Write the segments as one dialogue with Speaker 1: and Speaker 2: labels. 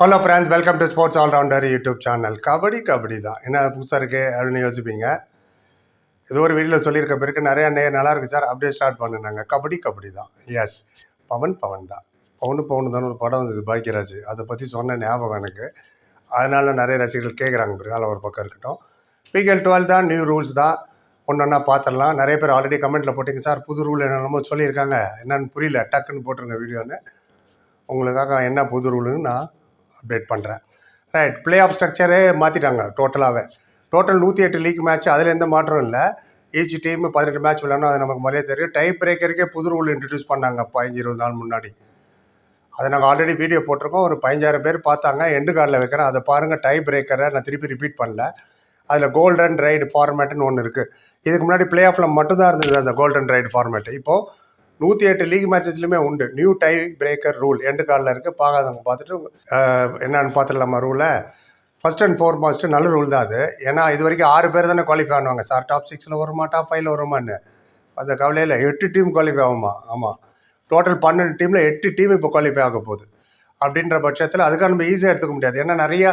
Speaker 1: Hello friends welcome to sports allrounder YouTube channel kabaddi kabaddi தான். என்ன புதுசாக இருக்குது அப்படின்னு யோசிப்பீங்க? இது ஒரு வீடியோவில் சொல்லியிருக்க பிறகு நிறையா நே நல்லாயிருக்கு சார். அப்படியே ஸ்டார்ட் பண்ணினாங்க. கபடி கபடி தான். எஸ் பவன் பவன் தான். பவுனு பவுனு தான் ஒரு படம் வந்தது பாக்கியராஜ் அதை பற்றி சொன்ன ஞாபகம் எனக்கு. அதனால நிறைய ரசிகர்கள் கேட்குறாங்க பிறகு. அதில் ஒரு பக்கம் இருக்கட்டும். பிகல் டுவெல் தான். நியூ ரூல்ஸ் தான். ஒன்று ஒன்றா பார்த்துடலாம் நிறைய பேர் ஆல்ரெடி கமெண்ட்டில் போட்டிங்க சார். புது ரூல் என்னென்னமோ சொல்லியிருக்காங்க. என்னென்னு புரியல. டக்குன்னு போட்டுருங்க வீடியோன்னு உங்களுக்காக என்ன புது ரூலுன்னு நான் அப்டேட் பண்ணுறேன் ரைட் பிளே ஆஃப் ஸ்ட்ரக்சரே மாற்றிட்டாங்க டோட்டலாகவே டோட்டல் நூற்றி எட்டு லீக் மேட்ச் அதில் எந்த மாற்றம் இல்லை. ஈச் டீம் பதினெட்டு மேட்ச் விளையாடணும் அது நமக்கு முறையே தெரியும். டை பிரேக்கருக்கே புது ரூல் இன்ட்ரடியூஸ் பண்ணாங்க பதினஞ்சு இருபது நாள் முன்னாடி. அதை நாங்கள் ஆல்ரெடி வீடியோ போட்டிருக்கோம். ஒரு பதினஞ்சாயிரம் பேர் பார்த்தாங்க எண்டு கார்டில் வைக்கிறேன். அதை பாருங்கள் டை பிரேக்கரை நான் திருப்பி ரிப்பீட் பண்ணல. அதில் கோல்டன் ரைடு ஃபார்மேட்டுன்னு ஒன்று இருக்குது இதுக்கு முன்னாடி பிளே ஆஃபில் மட்டும்தான் இருந்தது அந்த கோல்டன் ரைடு ஃபார்மேட் இப்போது நூற்றி எட்டு லீக் மேட்சஸ்லையுமே உண்டு. நியூ டை பிரேக்கர் ரூல் எண்டு காலில் இருக்குது பார்க்காதவங்க பார்த்துட்டு என்னன்னு பார்த்துடலாமா ரூலை ஃபர்ஸ்ட் அண்ட் ஃபோர் மாஸ்ட் நல்ல ரூல் தான் அது. ஏன்னா இது வரைக்கும் ஆறு பேர் தானே குவாலிஃபை ஆனுவாங்க. சார் டாப் சிக்ஸில் வருமா டாப் ஃபைவ்ல வருமான்னு. அந்த கவலையில் எட்டு டீம் குவாலிஃபை ஆகுமா? ஆமாம் டோட்டல் பன்னெண்டு டீமில் எட்டு டீம் இப்போ குவாலிஃபை ஆக போகுது. அப்படின்ற பட்சத்தில் அதுக்காக நம்ம ஈஸியாக எடுத்துக்க முடியாது. ஏன்னா நிறைய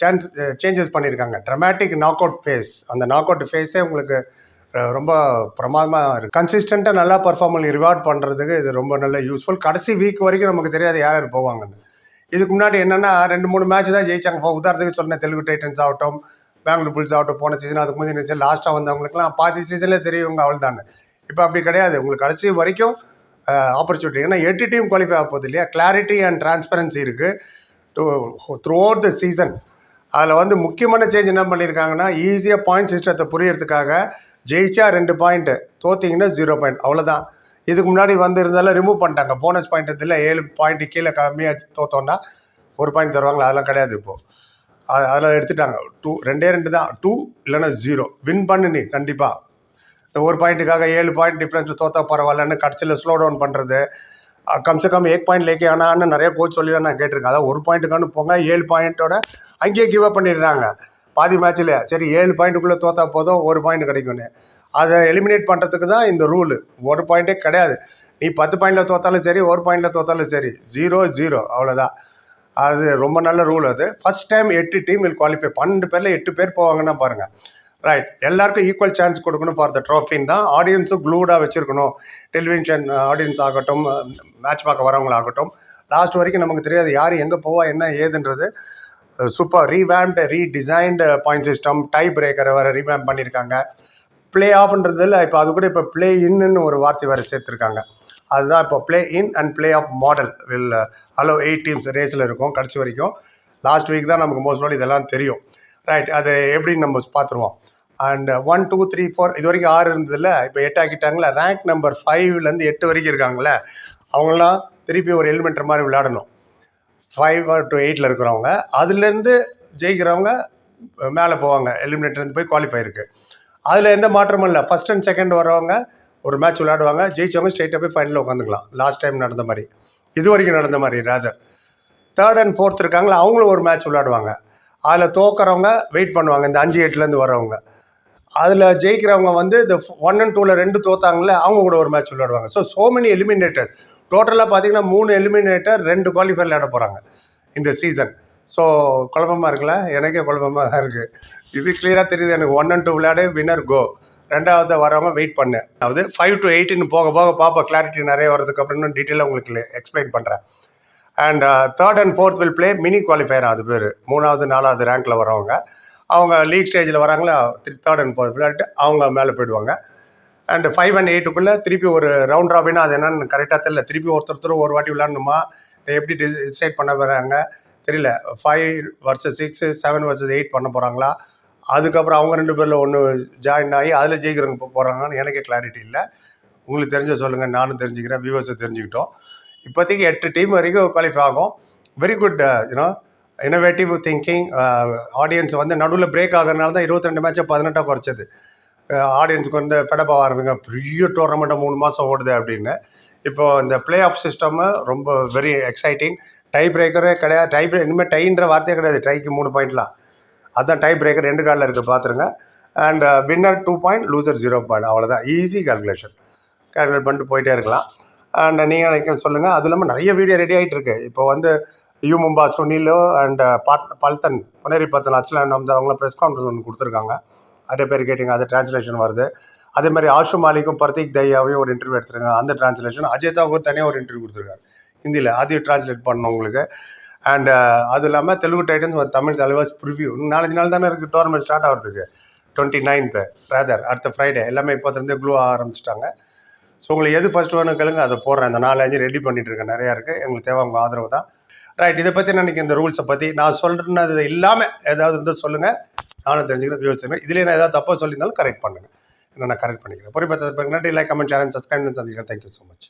Speaker 1: சான்ஸ் சேஞ்சஸ் பண்ணியிருக்காங்க. ட்ரமாட்டிக் நாக் அவுட் ஃபேஸ் அந்த நாக் அவுட் ஃபேஸே உங்களுக்கு ரொம்ப பிரமாதமாக இருக்குது கன்சிஸ்டண்ட்டாக நல்லா பர்ஃபார்ம் ரிவார்ட் பண்ணுறதுக்கு இது ரொம்ப நல்ல யூஸ்ஃபுல் கடைசி வீக் வரைக்கும் நமக்கு தெரியாது யார் யார் போவாங்கன்னு. இதுக்கு முன்னாடி என்னென்னா ரெண்டு மூணு மேட்ச் தான் ஜெயிச்சாங்க. இப்போ உதாரணத்துக்கு சொன்னேன் தெலுங்கு டைட்டன்ஸ் ஆகட்டும் பெங்களூர் புல்ஸ் ஆகட்டும் போன சீசன் அதுக்கு முந்தைய சீசன் லாஸ்ட்டாக வந்தவங்களுக்குலாம் பாதி சீசனில் தெரியுங்க அவள் தானே இப்போ அப்படி கிடையாது. உங்களுக்கு கடைசி வரைக்கும் ஆப்பர்ச்சுனிட்டி ஏன்னா எட்டு டீம் குவாலிஃபை ஆக போகுது இல்லையா? கிளாரிட்டி அண்ட் டிரான்ஸ்பரன்சி இருக்குது டு த்ரூ அவுட் த சீசன் அதில் வந்து முக்கியமான சேஞ்ச் என்ன பண்ணியிருக்காங்கன்னா ஈஸியாக பாயிண்ட் சிஸ்டத்தை புரியறதுக்காக ஜெயிச்சா ரெண்டு பாயிண்ட்டு தோத்திங்கன்னா ஜீரோ பாயிண்ட் அவ்வளோதான் இதுக்கு முன்னாடி வந்திருந்தாலும் ரிமூவ் பண்ணிட்டாங்க. போனஸ் பாயிண்ட் இதில் ஏழு பாயிண்ட் கீழே கம்மியாக தோத்தோன்னா ஒரு பாயிண்ட் தருவாங்களா? அதெல்லாம் கிடையாது இப்போது அது அதெல்லாம் எடுத்துட்டாங்க. டூ ரெண்டே ரெண்டு தான். டூ இல்லைன்னா ஜீரோ வின் பண்ணு நீ கண்டிப்பாக இந்த ஒரு பாயிண்ட்டுக்காக ஏழு பாயிண்ட் டிஃப்ரென்ஸில் தோத்தா பரவாயில்லன்னு கடைசியில் ஸ்லோ டவுன் பண்ணுறது கம்சே கம் எயிட் பாயிண்ட் லேக்கே ஆனான்னு நிறைய கோச் சொல்லி நான் கேட்டிருக்கேன். அதான் ஒரு பாயிண்ட்டுக்கானு போங்க ஏழு பாயிண்ட்டோட அங்கேயே கிவ் அப் பண்ணிடுறாங்க. பாதி மேட்ச்சில் சரி ஏழு பாயிண்ட்டுக்குள்ளே தோத்தா போதும் ஒரு பாயிண்ட் கிடைக்கும்னு. அதை எலிமினேட் பண்ணுறதுக்கு தான் இந்த ரூலு ஒரு பாயிண்ட்டே கிடையாது. நீ பத்து பாயிண்டில் தோத்தாலும் சரி ஒரு பாயிண்டில் தோத்தாலும் சரி ஜீரோ ஜீரோ அவ்வளோதான் அது ரொம்ப நல்ல ரூல் அது. ஃபஸ்ட் டைம் எட்டு டீம் வில் குவாலிஃபை பன்னெண்டு பேரில் எட்டு பேர் போவாங்கன்னா பாருங்கள் ரைட் எல்லாருக்கும் ஈக்குவல் சான்ஸ் கொடுக்கணும் ஃபார் த ட்ராஃபின்னு தான் ஆடியன்ஸும் க்ளூடாக வச்சுருக்கணும். டெலிவிஷன் ஆடியன்ஸ் ஆகட்டும் மேட்ச் பார்க்க வரவங்களாகட்டும். லாஸ்ட் வரைக்கும் நமக்கு தெரியாது யார் எங்கே போவா என்ன ஏதுன்றது. Super revamped redesigned point system tie பிரேக்கரை வேறு ரீவேம் பண்ணியிருக்காங்க ப்ளே ஆஃப்ன்றதில் இப்போ அது கூட இப்போ ப்ளே இன்னு ஒரு வார்த்தை வேறு சேர்த்துருக்காங்க. அதுதான் இப்போ play in and playoff model will allow eight teams ரேஸில் இருக்கும் கடைசி வரைக்கும். லாஸ்ட் வீக் தான் நமக்கு மோஸ்ட் இதெல்லாம் தெரியும். ரைட் அது எப்படின்னு நம்ம பார்த்துருவோம். And one two three four இது வரைக்கும் ஆறு இருந்ததில்ல இப்போ எட்டு ஆக்கிட்டாங்களே? ரேங்க் நம்பர் ஃபைவ்லேருந்து எட்டு வரைக்கும் இருக்காங்களே? அவங்களாம் திருப்பி ஒரு எலிமெண்ட்ரி மாதிரி விளையாடணும். ஃபைவ் டு எயிட்டில் இருக்கிறவங்க அதுலேருந்து ஜெயிக்கிறவங்க மேலே போவாங்க. எலிமினேட்டர்லேருந்து போய் குவாலிஃபை இருக்குது அதில் எந்த மாற்றமும் இல்லை. ஃபஸ்ட் அண்ட் செகண்ட் வரவங்க ஒரு மேட்ச் விளையாடுவாங்க. ஜெயிச்சவங்க ஸ்ட்ரெயிட்டாக போய் ஃபைனலில் உட்காந்துக்கலாம் லாஸ்ட் டைம் நடந்த மாதிரி. இது வரைக்கும் நடந்த மாதிரி ராதர் தேர்ட் அண்ட் ஃபோர்த் இருக்காங்களா அவங்களும் ஒரு மேட்ச் விளையாடுவாங்க. அதில் தோக்குறவங்க வெயிட் பண்ணுவாங்க. இந்த அஞ்சு எட்டுலேருந்து வரவங்க அதில் ஜெயிக்கிறவங்க வந்து இந்த ஒன் அண்ட் டூவில் ரெண்டு தோத்தாங்களே அவங்க கூட ஒரு மேட்ச் விளையாடுவாங்க. ஸோ சோ மெனி எலிமினேட்டர்ஸ் டோட்டலாக பார்த்தீங்கன்னா மூணு எலிமினேட்டர் ரெண்டு குவாலிஃபை விளையாட போகிறாங்க இந்த சீசன் ஸோ குழப்பமாக இருக்குல்ல? எனக்கே குழப்பமாக தான் இருக்குது இது கிளியராக தெரியுது. எனக்கு ஒன் அண்ட் டூ விளையாடு வின்னர் கோ ரெண்டாவது வரவங்க வெயிட் பண்ணேன் அதாவது ஃபைவ் டு எயிட்டின்னு போக போக பார்ப்போம் கிளாரிட்டி நிறைய வரதுக்கு அப்புறம் டீட்டெயிலாக உங்களுக்கு எக்ஸ்பிளைன் பண்ணுறேன் and third and fourth will play mini qualifier அது பேர். மூணாவது நாலாவது ரேங்க்கில் வரவங்க அவங்க லீக் ஸ்டேஜில் வராங்களா? தேர்ட் அண்ட் ஃபோர்த் விளையாட்டு அவங்க மேலே போயிடுவாங்க. அண்ட் ஃபைவ் அண்ட் எயிட்டுக்குள்ளே திருப்பி ஒரு ரவுண்ட் ராபினா அது என்னன்னு கரெக்டாக தெரியல. திருப்பி ஒருத்தர் ஒரு வாட்டி விளாடணுமா எப்படி டிசைட் பண்ண போகிறாங்க தெரியல. Five versus six seven versus eight பண்ண போகிறாங்களா அதுக்கப்புறம் அவங்க ரெண்டு பேரில் ஒன்று ஜாயின் ஆகி அதில் ஜெயிக்கிறவங்க போகிறாங்கன்னு எனக்கே கிளாரிட்டி இல்லை. உங்களுக்கு தெரிஞ்ச சொல்லுங்கள் நானும் தெரிஞ்சுக்கிறேன். வியூவர்ஸை தெரிஞ்சுக்கிட்டோம். இப்போதைக்கு எட்டு டீம் வரைக்கும் குவாலிஃபை ஆகும். Very good you know innovative thinking audience வந்து நடுவில் பிரேக் ஆகிறதுனால தான் இருபத்தி ரெண்டு மேட்சை பதினெட்டாக குறைச்சது. ஆடியன்ஸுக்கு வந்து பெடப்பாக ஆரம்பிங்க. பெரிய டோர்னமெண்ட்டை மூணு மாதம் ஓடுது அப்படின்னு. இப்போ இந்த ப்ளே ஆஃப் சிஸ்டம்மு ரொம்ப வெரி எக்ஸைட்டிங் டை பிரேக்கரே கிடையாது. டை பிரேக் இனிமேல் டைன்ற வார்த்தையே கிடையாது. டைக்கு மூணு பாயிண்ட்லாம் அதுதான் டை பிரேக்கர் ரெண்டு காலில் இருக்குது பார்த்துருங்க. And winner two point loser zero point அவ்வளோதான் ஈஸி கால்குலேஷன் கால்குலேட் பண்ணிட்டு போயிட்டே இருக்கலாம். அண்ட் uh, நீங்கள் நினைக்க சொல்லுங்கள் அது இல்லாமல் நிறைய வீடியோ ரெடி ஆகிட்டு இருக்கு. இப்போ வந்து யு மும்பா சுனிலோ அண்ட் uh, பாட் பல்தன் புனேரி பத்தன் அஸ்லான் நம்ம அவங்களாம் ப்ரெஸ் கான்ஃபரன்ஸ் ஒன்று கொடுத்துருக்காங்க. நிறைய பேர் கேட்டிங்க அது டிரான்ஸ்லேஷன் வருது. அதே மாதிரி ஆஷு மாலிக்கும் பர்தீக் தையாவையும் ஒரு இன்டர்வியூ எடுத்துருங்க அந்த டிரான்ஸ்லேஷன் அஜிதாவுக்கும் தனியாக ஒரு இன்டர்வியூ கொடுத்துருக்காரு ஹிந்தியில். அதையும் டிரான்ஸ்லேட் பண்ணணும் உங்களுக்கு. அண்ட் அது இல்லாமல் தெலுங்கு டைட்டன்ஸ் தமிழ் தலைவாஸ் ப்ரிவ்யூ நாலஞ்சு நாள் தானே இருக்குது டோர்னமெண்ட் ஸ்டார்ட் ஆகிறதுக்கு. டுவெண்ட்டி நைன்த்து ரேதர் அடுத்த ஃப்ரைடே எல்லாமே இப்போத்துலேருந்து க்ளூ ஆரம்பிச்சிட்டாங்க. ஸோ உங்களுக்கு எது ஃபஸ்ட் வேணும் கேளுங்க அதை போடுறேன். அந்த நாலு அஞ்சு ரெடி பண்ணிட்டு இருக்கேன். நிறையா இருக்குது எங்களுக்கு தேவை உங்கள் ஆதரவு தான். ரைட் இதை பற்றி நினைக்க இந்த ரூல்ஸை பற்றி நான் சொல்கிறது இல்லாமல் ஏதாவது இருந்தால் சொல்லுங்கள் நானும் தெரிஞ்சுக்கிறேன் யோசிச்சுக்கிறேன் இதிலே நான் ஏதாவது தப்பாக சொல்லியிருந்தாலும் கரெக்ட் பண்ணுங்கள் நான் கரெக்ட் பண்ணிக்கிறேன். பொறுப்பை நன்றி. லைக் கமெண்ட் சேனல் சப்ஸ்கிரைப் சந்திக்கிறேன் தேங்க்யூ ஸோ மச்